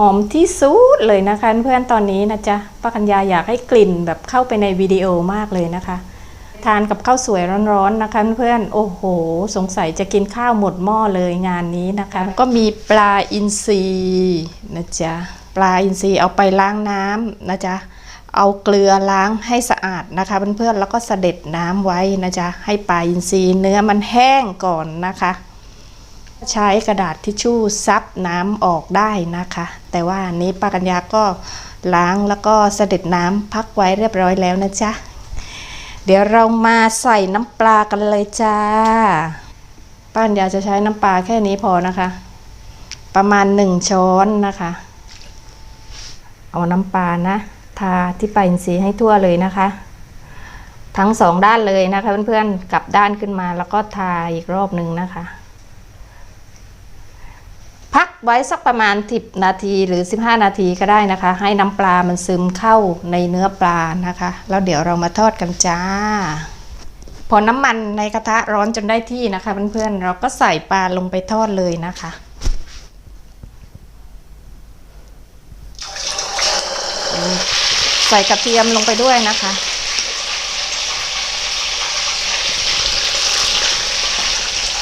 หอมที่สุดเลยนะคะเพื่อนตอนนี้นะจ๊ะป้ากัญญาอยากให้กลิ่นแบบเข้าไปในวิดีโอมากเลยนะคะ ทานกับข้าวสวยร้อนๆนะคะเพื่อนโอ้โห สงสัยจะกินข้าวหมดหม้อเลยงานนี้นะคะ ก็มีปลาอินทรีนะจ๊ะปลาอินทรีเอาไปล้างน้ำนะจ๊ะเอาเกลือล้างให้สะอาดนะคะเพื่อนๆแล้วก็เสด็จน้ำไว้นะจ๊ะให้ปลาอินทรีเนื้อมันแห้งก่อนนะคะ ใช้กระดาษทิชชู่ซับน้ำออกได้นะคะ แต่ว่าอันนี้ป้ากัญญาก็ล้างแล้วก็เสด็จน้ำพักไว้เรียบร้อยแล้วนะจ๊ะ เดี๋ยวเรามาใส่น้ำปลากันเลยจ้า ป้ากัญญาจะใช้น้ำปลาแค่นี้พอนะคะ ประมาณหนึ่งช้อนนะคะ เอาน้ำปลานะ ทาที่ปลาอินทรีให้ทั่วเลยนะคะ ทั้งสองด้านเลยนะคะเพื่อนๆกลับด้านขึ้นมาแล้วก็ทาอีกรอบหนึ่งนะคะ พักไว้สักประมาณ 10 นาทีหรือ 15 นาทีก็ได้นะคะ ให้น้ำปลามันซึมเข้าในเนื้อปลานะคะ แล้วเดี๋ยวเรามาทอดกันจ้า พอน้ำมันในกระทะร้อนจนได้ที่นะคะเพื่อนๆเราก็ใส่ปลาลงไปทอดเลยนะคะใส่กระเทียมลงไปด้วยนะคะ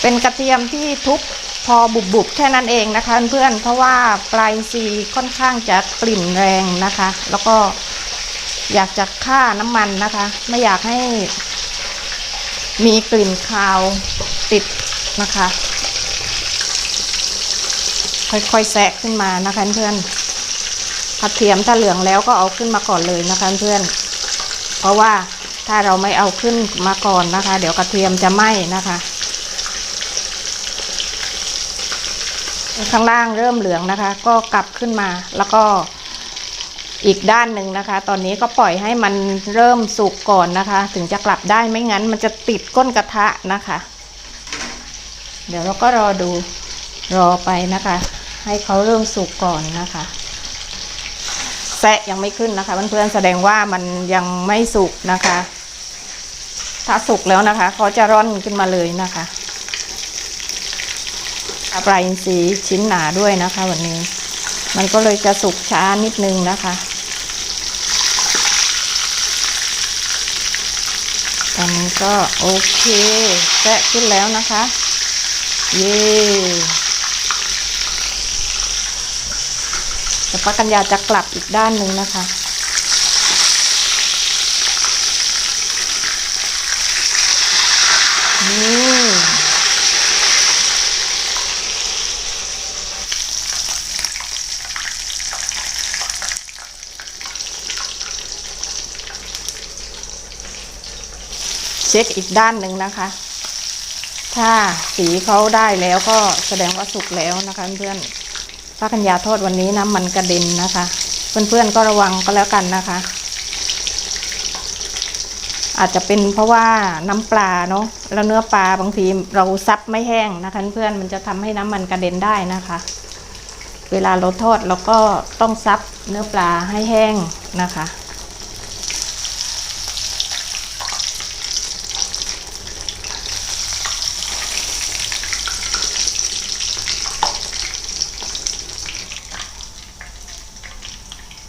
เป็นกระเทียมที่ทุบ พอบุบๆแค่นั้นเองนะคะเพื่อนเพราะว่าปลายซีค่อนข้างจะกลิ่นแรงนะคะ แล้วก็อยากจะฆ่าน้ำมันนะคะ ไม่อยากให้มีกลิ่นคาวติดนะคะ ค่อยๆแซะขึ้นมานะคะเพื่อนกระเทียมถ้าเหลืองแล้วก็เอาขึ้นมาก่อนเลยนะคะเพื่อน เพราะว่าถ้าเราไม่เอาขึ้นมาก่อนนะคะ เดี๋ยวกระเทียมจะไหม้นะคะ ข้างล่างเริ่มเหลืองนะคะ ก็กลับขึ้นมาแล้วก็อีกด้านหนึ่งนะคะ ตอนนี้ก็ปล่อยให้มันเริ่มสุกก่อนนะคะ ถึงจะกลับได้ไม่งั้น มันจะติดก้นกระทะนะคะ เดี๋ยวเราก็รอดูรอไปนะคะ ให้เขาเริ่มสุกก่อนนะคะแซะยังไม่ขึ้นนะคะเพื่อนๆแสดงว่ามันยังไม่สุกนะคะ ถ้าสุกแล้วนะคะเขาจะร่อนขึ้นมาเลยนะคะ ปลาอินทรีย์ชิ้นหนาด้วยนะคะ วันนี้ มันก็เลยจะสุกช้านิดนึงนะคะ ตอนนี้ก็โอเคแซะขึ้นแล้วนะคะ เย่แต่ป้ากัญญาจะกลับอีกด้านหนึ่งนะคะนี่ ช็คอีกด้านหนึ่งนะคะ ถ้าสีเขาได้แล้วก็แสดงว่าสุกแล้วนะคะเพื่อนป้ากัญญาทอดวันนี้น้ำมันกระเด็นนะคะ เพื่อนๆก็ระวังก็แล้วกันนะคะ อาจจะเป็นเพราะว่าน้ำปลาเนาะแล้วเนื้อปลาบางทีเราซับไม่แห้งนะคะเพื่อนมันจะทำให้น้ำมันกระเด็นได้นะคะ เวลาเราทอดเราก็ต้องซับเนื้อปลาให้แห้งนะคะ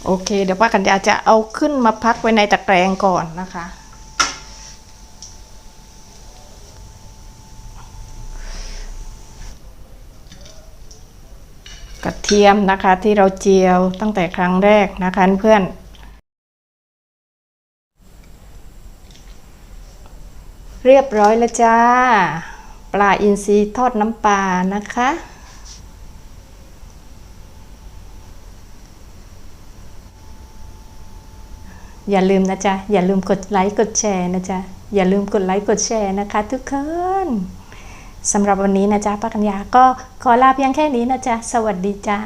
โอเค เดี๋ยวป้ากัญญาจะเอาขึ้นมาพักไว้ในตะแกรงก่อนนะคะ กระเทียมนะคะที่เราเจียวตั้งแต่ครั้งแรกนะคะเพื่อนเรียบร้อยแล้วจ้า ปลาอินทรีทอดน้ำปลานะคะ อย่าลืมนะจ๊ะ อย่าลืมกดไลค์กดแชร์นะจ๊ะ อย่าลืมกดไลค์กดแชร์นะคะ ทุกคนสำหรับวันนี้นะจ๊ะป้ากัญญาก็ขอลาเพียงแค่นี้นะจ๊ะ สวัสดีจ้า